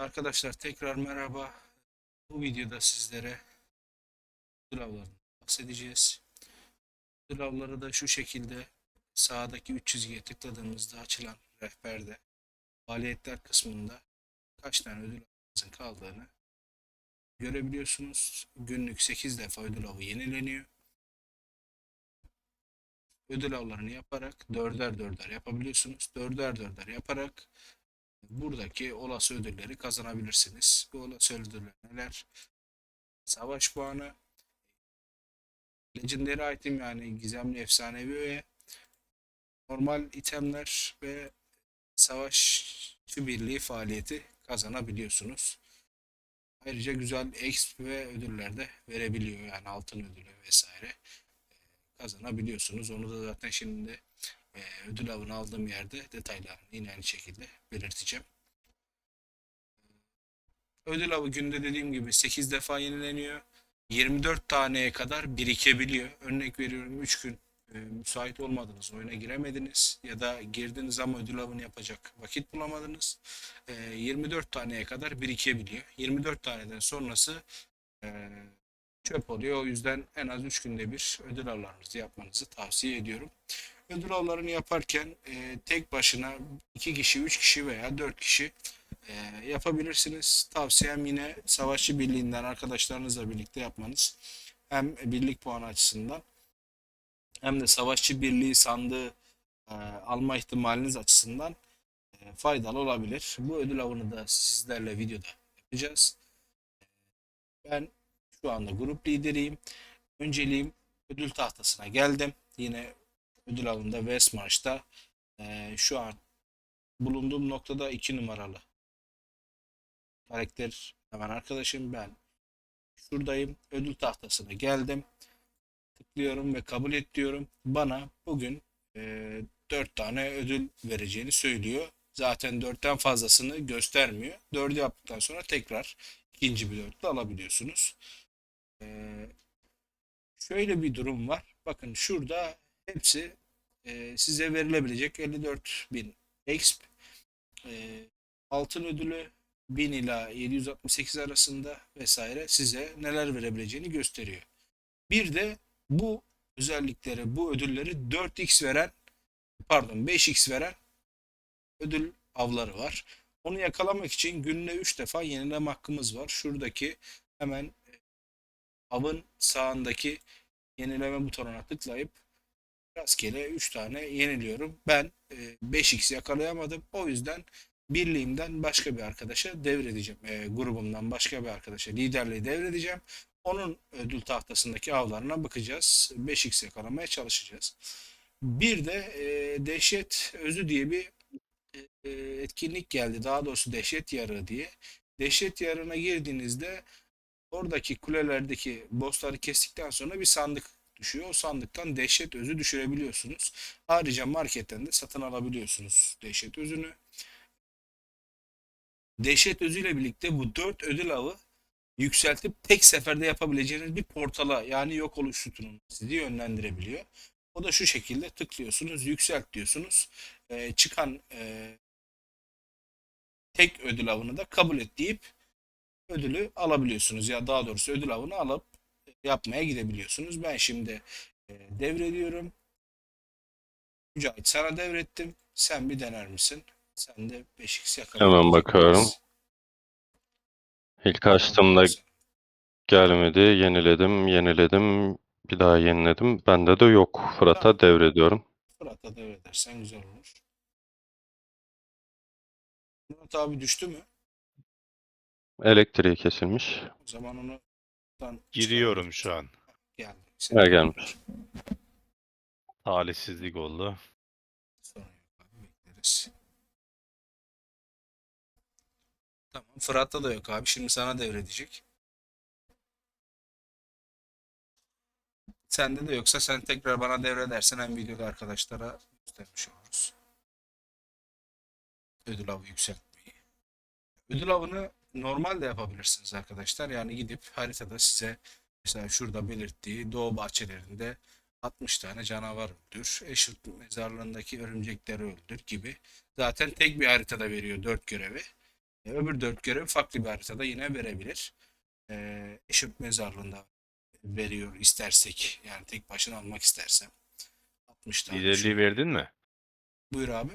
Arkadaşlar tekrar merhaba. Bu videoda sizlere ödül avlarından bahsedeceğiz. Ödül avları da şu şekilde sağdaki 3 çizgiye tıkladığımızda açılan rehberde faaliyetler kısmında kaç tane ödül avınızın kaldığını görebiliyorsunuz. Günlük 8 defa ödül avı yenileniyor. Ödül avlarını yaparak dörder dörder yapabiliyorsunuz. Dörder dörder yaparak buradaki olası ödülleri kazanabilirsiniz. Bu olası ödüller neler? Savaş puanı, Legendary item yani gizemli efsanevi öğe, normal itemler ve savaşçı birliği faaliyeti kazanabiliyorsunuz. Ayrıca güzel exp ve ödüller de verebiliyor yani altın ödülü vesaire kazanabiliyorsunuz. Onu da zaten şimdi e, ödül avını aldığım yerde detaylarını yine aynı şekilde belirteceğim. Ödül avı günde dediğim gibi 8 defa yenileniyor. 24 taneye kadar birikebiliyor. Örnek veriyorum 3 gün e, müsait olmadınız, oyuna giremediniz ya da girdiniz ama ödül avını yapacak vakit bulamadınız. E, 24 taneye kadar birikebiliyor. 24 taneden sonrası e, çöp oluyor. O yüzden en az 3 günde bir ödül avlarınızı yapmanızı tavsiye ediyorum. Ödül avlarını yaparken e, tek başına 2 kişi, 3 kişi veya 4 kişi e, yapabilirsiniz. Tavsiyem yine Savaşçı Birliği'nden arkadaşlarınızla birlikte yapmanız. Hem birlik puanı açısından hem de Savaşçı Birliği sandığı e, alma ihtimaliniz açısından e, faydalı olabilir. Bu ödül avını da sizlerle videoda yapacağız. Ben şu anda grup lideriyim. Önceliğim ödül tahtasına geldim. Yine ödül avında Westmarch'ta e, şu an bulunduğum noktada 2 numaralı. Karakter hemen arkadaşım ben şuradayım. Ödül tahtasına geldim. Tıklıyorum ve kabul et diyorum. Bana bugün e, 4 tane ödül vereceğini söylüyor. Zaten 4'ten fazlasını göstermiyor. 4'ü yaptıktan sonra tekrar ikinci bir dörtlü alabiliyorsunuz. Ee, şöyle bir durum var. Bakın şurada hepsi e, size verilebilecek 54 bin exp e, altın ödülü 1000 ila 768 arasında vesaire size neler verebileceğini gösteriyor. Bir de bu özellikleri, bu ödülleri 4x veren, pardon 5x veren ödül avları var. Onu yakalamak için günde 3 defa yenileme hakkımız var. Şuradaki hemen e, avın sağındaki yenileme butonuna tıklayıp rastgele 3 tane yeniliyorum. Ben e, 5x yakalayamadım. O yüzden birliğimden başka bir arkadaşa devredeceğim. E, grubumdan başka bir arkadaşa liderliği devredeceğim. Onun ödül tahtasındaki avlarına bakacağız. 5x yakalamaya çalışacağız. Bir de e, dehşet özü diye bir e, etkinlik geldi. Daha doğrusu dehşet yarığı diye. Dehşet yarığına girdiğinizde oradaki kulelerdeki bossları kestikten sonra bir sandık düşüyor. O sandıktan dehşet özü düşürebiliyorsunuz. Ayrıca marketten de satın alabiliyorsunuz dehşet özünü. Dehşet özüyle birlikte bu 4 ödül avı yükseltip tek seferde yapabileceğiniz bir portala yani yok oluş sütununu sizi yönlendirebiliyor. O da şu şekilde tıklıyorsunuz, yükselt diyorsunuz. Ee, çıkan e, tek ödül avını da kabul et deyip ödülü alabiliyorsunuz. Ya daha doğrusu ödül avını alıp yapmaya gidebiliyorsunuz. Ben şimdi e, devrediyorum. Mücahit sana devrettim. Sen bir dener misin? Sen de 5x yakalayabilecek Hemen bakıyorum. İlk açtığımda gelmedi. Yeniledim, yeniledim. Bir daha yeniledim. Bende de yok. Fırat'a devrediyorum. Fırat'a devredersen güzel olur. Murat abi düştü mü? Elektriği kesilmiş. O zaman onu buradan Giriyorum şu an. Geldi. Ha, gelmiş. Talihsizlik oldu. Sorun yok abi bekleriz. Tamam Fırat'ta da yok abi. Şimdi sana devredecek. Sende de yoksa sen tekrar bana devredersen hem videoda arkadaşlara göstermiş oluruz. Ödül avı yükseltmeyi. Ödül avını normal de yapabilirsiniz arkadaşlar. Yani gidip haritada size mesela şurada belirttiği doğu bahçelerinde 60 tane canavar öldür. Eşit mezarlığındaki örümcekleri öldür gibi. Zaten tek bir haritada veriyor 4 görevi. E, öbür dört görev farklı bir haritada yine verebilir. E, Eşöp mezarlığında veriyor istersek. Yani tek başına almak istersem. 60 tane. Liderliği verdin mi? Buyur abi.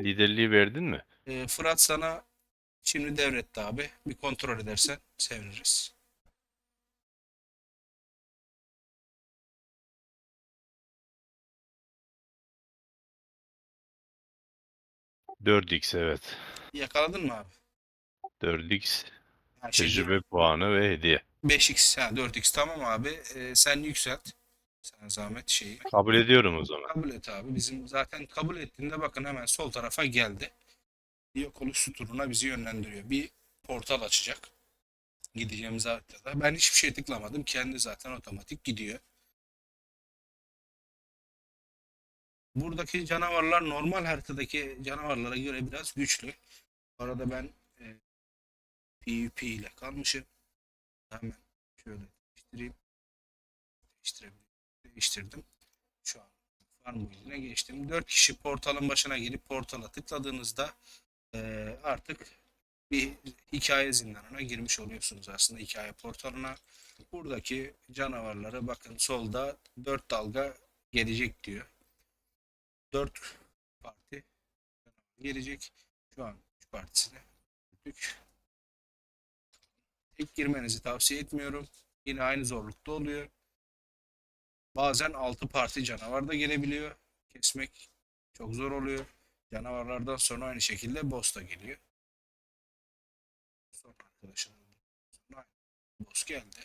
Liderliği verdin mi? E, Fırat sana şimdi devretti abi. Bir kontrol edersen seviniriz. 4x evet. Yakaladın mı abi? 4x Her şey tecrübe puanı ve hediye. 5x, ha 4x tamam abi. E, sen yükselt. Sana zahmet şeyi. Kabul ediyorum o zaman. Kabul et abi. Bizim zaten kabul ettiğinde bakın hemen sol tarafa geldi. Yok oluş sütununa bizi yönlendiriyor. Bir portal açacak. Gideceğimiz haritada. Ben hiçbir şey tıklamadım. Kendi zaten otomatik gidiyor. Buradaki canavarlar normal haritadaki canavarlara göre biraz güçlü. Bu arada ben e, PvP ile kalmışım. Hemen şöyle değiştireyim. Değiştirebilirim. Değiştirdim. Şu an farm build'ine geçtim. 4 kişi portalın başına gelip portala tıkladığınızda eee, artık bir hikaye zindanına girmiş oluyorsunuz aslında hikaye portalına. Buradaki canavarları bakın solda 4 dalga gelecek diyor. 4 parti gelecek. Şu an 3 partisine gördük. Tek girmenizi tavsiye etmiyorum. Yine aynı zorlukta oluyor. Bazen 6 parti canavar da gelebiliyor. Kesmek çok zor oluyor. Canavarlardan sonra aynı şekilde boss da geliyor. Son arkadaşım. Boss geldi.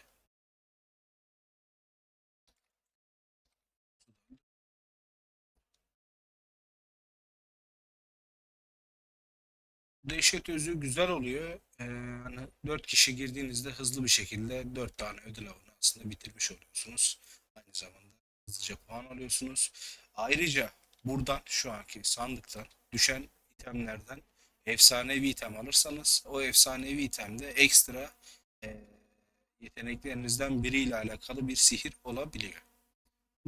Dehşet özü güzel oluyor. Ee, hani 4 kişi girdiğinizde hızlı bir şekilde 4 tane ödül avını aslında bitirmiş oluyorsunuz. Aynı zamanda hızlıca puan alıyorsunuz. Ayrıca buradan şu anki sandıktan düşen itemlerden efsanevi item alırsanız o efsanevi itemde ekstra e, yeteneklerinizden biriyle alakalı bir sihir olabiliyor.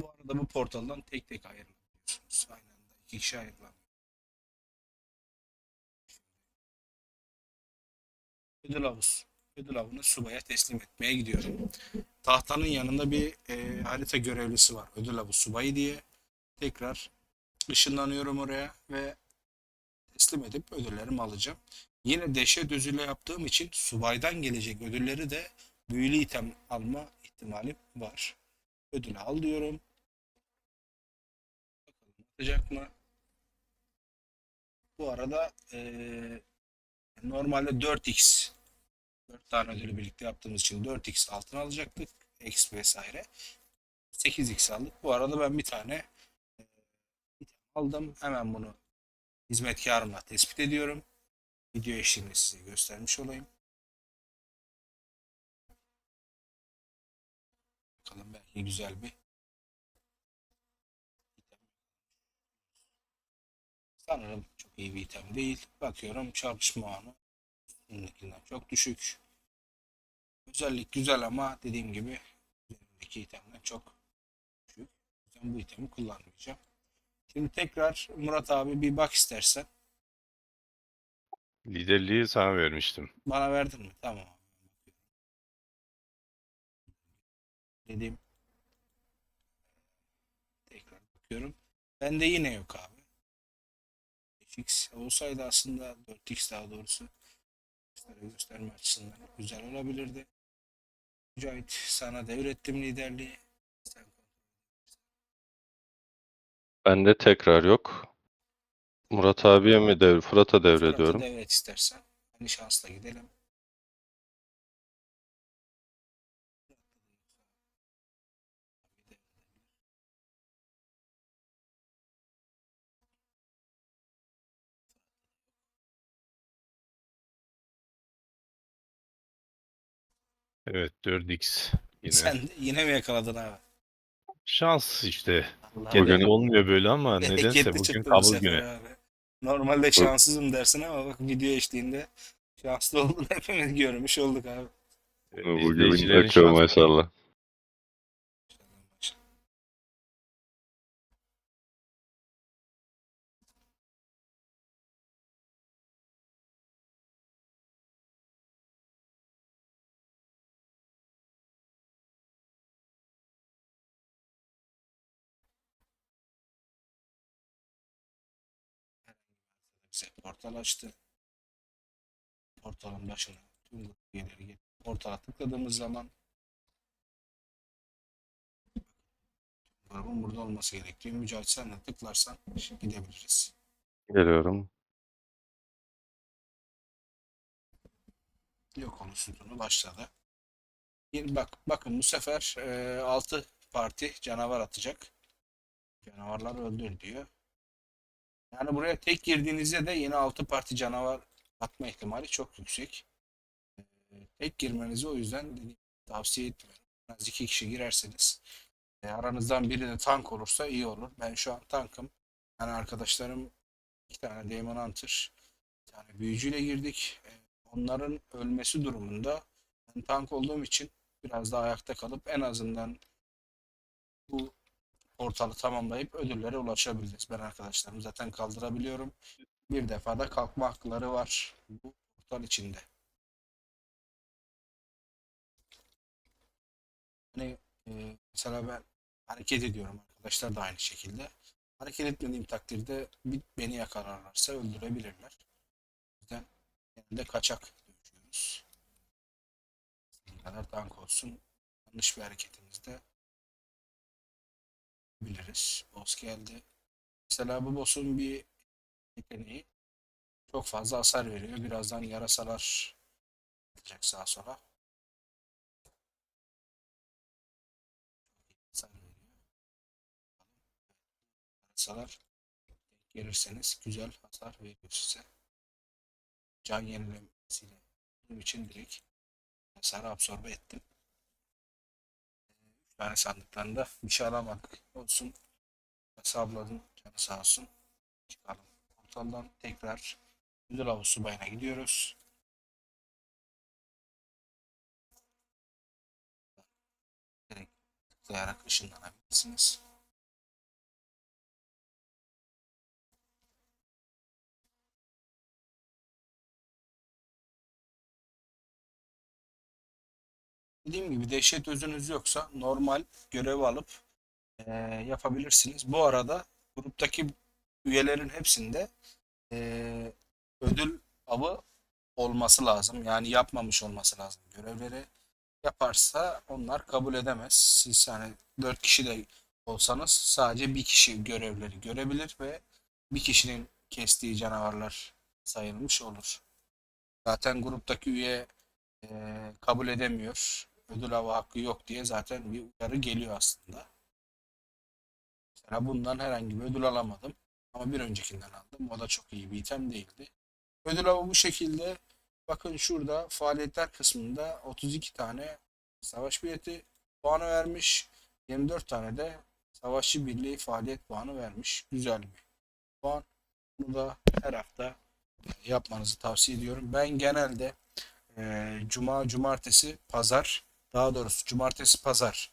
Bu arada bu portaldan tek tek ayrılabiliyorsunuz. Aynı anda iki kişi ayrılamıyor. Ödül havuz. Ödül avını subaya teslim etmeye gidiyorum. Tahtanın yanında bir e, harita görevlisi var. Ödül avı subayı diye. Tekrar ışınlanıyorum oraya ve teslim edip ödüllerimi alacağım. Yine dehşet özüyle yaptığım için subaydan gelecek ödülleri de büyülü item alma ihtimalim var. Ödülü al diyorum. Bakalım atacak mı? Bu arada eee, normalde 4x 4 tane ödülü birlikte yaptığımız için 4x altın alacaktık. X vesaire. 8x aldık. Bu arada ben bir tane item aldım. Hemen bunu hizmetkarımla tespit ediyorum. Video eşliğinde size göstermiş olayım. Bakalım belki güzel bir. Sanırım çok iyi bir item değil. Bakıyorum çarpışma anı üstündekinden çok düşük. Özellik güzel ama dediğim gibi üzerindeki itemden çok düşük. O bu itemi kullanmayacağım. Şimdi tekrar Murat abi bir bak istersen. Liderliği sana vermiştim. Bana verdin mi? Tamam. Dedim. Tekrar bakıyorum. Bende yine yok abi. 5x olsaydı aslında 4x daha doğrusu gösterme açısından güzel olabilirdi. Mücahit sana devrettim liderliği. Sen Bende tekrar yok. Murat abiye mi dev Fırat'a Fırat'a devrediyorum. devret istersen. Hani şansla gidelim. Evet 4x yine. Sen yine mi yakaladın abi? Şans işte. Genelde Bugün- olmuyor böyle ama nedense Bereketli bugün çıktı bu kabul sefer günü. abi. Normalde şanssızım dersin ama bak video eşliğinde şanslı olduğunu hepimiz görmüş olduk abi. Bugün İzleyicilerin akıyor şansı. maşallah. Bize portal açtı. Portalın başına tüm grup üyeleri gelip portala tıkladığımız zaman grubun burada olması gerekiyor. Mücahit sen de tıklarsan gidebiliriz. Geliyorum. Yok olur sütunu başladı. Bir bak bakın bu sefer 6 parti canavar atacak. Canavarlar öldür diyor. Yani buraya tek girdiğinizde de yine 6 parti canavar atma ihtimali çok yüksek. E, tek girmenizi o yüzden tavsiye etmiyorum. Az iki kişi girerseniz e, aranızdan biri de tank olursa iyi olur. Ben şu an tankım. Yani arkadaşlarım iki tane Demon Hunter, bir tane büyücüyle girdik. E, onların ölmesi durumunda ben tank olduğum için biraz daha ayakta kalıp en azından bu portalı tamamlayıp ödüllere ulaşabiliriz. Ben arkadaşlarımı zaten kaldırabiliyorum. Bir defa da kalkma hakları var bu portal içinde. Hani e, mesela ben hareket ediyorum arkadaşlar da aynı şekilde. Hareket etmediğim takdirde beni yakalarlarsa öldürebilirler. O yüzden genelde kaçak dövüşüyoruz. Ne kadar tank olsun yanlış bir hareketimizde biliriz. Boss geldi. Mesela bu boss'un bir yeteneği çok fazla hasar veriyor. Birazdan yarasalar atacak sağa sola. Yarasalar gelirseniz güzel hasar veriyor size. Can yenilemesiyle. Bunun için direkt hasarı absorbe ettim. Üç tane sandıktan da bir şey alamadık. Olsun. Hesapladın. Canı sağ olsun. Çıkalım. Portaldan tekrar Müdür Avı Subayı'na gidiyoruz. Direkt tıklayarak ışınlanabilirsiniz. Dediğim gibi dehşet özünüz yoksa normal görevi alıp eee, yapabilirsiniz. Bu arada gruptaki üyelerin hepsinde eee, ödül avı olması lazım. Yani yapmamış olması lazım görevleri. Yaparsa onlar kabul edemez. Siz hani 4 kişi de olsanız sadece bir kişi görevleri görebilir ve bir kişinin kestiği canavarlar sayılmış olur. Zaten gruptaki üye eee, kabul edemiyor. Ödül avı hakkı yok diye zaten bir uyarı geliyor aslında. Mesela bundan herhangi bir ödül alamadım. Ama bir öncekinden aldım. O da çok iyi bir item değildi. Ödül avı bu şekilde. Bakın şurada faaliyetler kısmında 32 tane savaş bileti puanı vermiş. 24 tane de savaşçı birliği faaliyet puanı vermiş. Güzel bir puan. Bunu da her hafta yapmanızı tavsiye ediyorum. Ben genelde e, cuma, cumartesi, pazar daha doğrusu cumartesi, pazar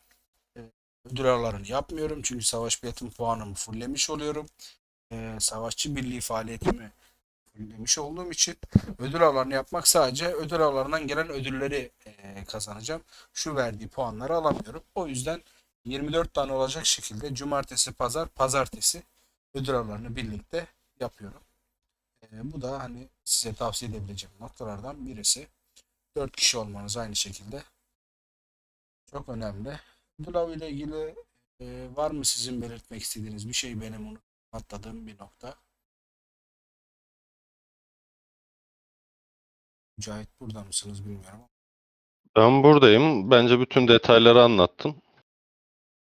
e, ödül yapmıyorum. Çünkü savaş biletim puanımı fulllemiş oluyorum. E, savaşçı birliği faaliyetimi fulllemiş olduğum için ödül avlarını yapmak sadece ödül avlarından gelen ödülleri e, kazanacağım. Şu verdiği puanları alamıyorum. O yüzden 24 tane olacak şekilde cumartesi, pazar, pazartesi ödül avlarını birlikte yapıyorum. E, bu da hani size tavsiye edebileceğim noktalardan birisi. 4 kişi olmanız aynı şekilde çok önemli. Avı ile ilgili e, var mı sizin belirtmek istediğiniz bir şey benim onu atladığım bir nokta? Mücahit burada mısınız bilmiyorum. Ben buradayım. Bence bütün detayları anlattın.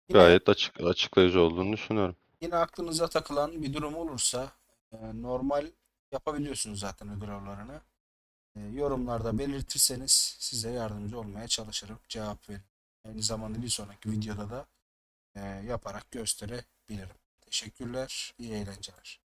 Yine, Gayet açık açıklayıcı olduğunu düşünüyorum. yine aklınıza takılan bir durum olursa e, normal yapabiliyorsunuz zaten ödül avlarını. E, yorumlarda belirtirseniz size yardımcı olmaya çalışırım. Cevap veririm. Aynı zamanda bir sonraki videoda da e, yaparak gösterebilirim. Teşekkürler. İyi eğlenceler.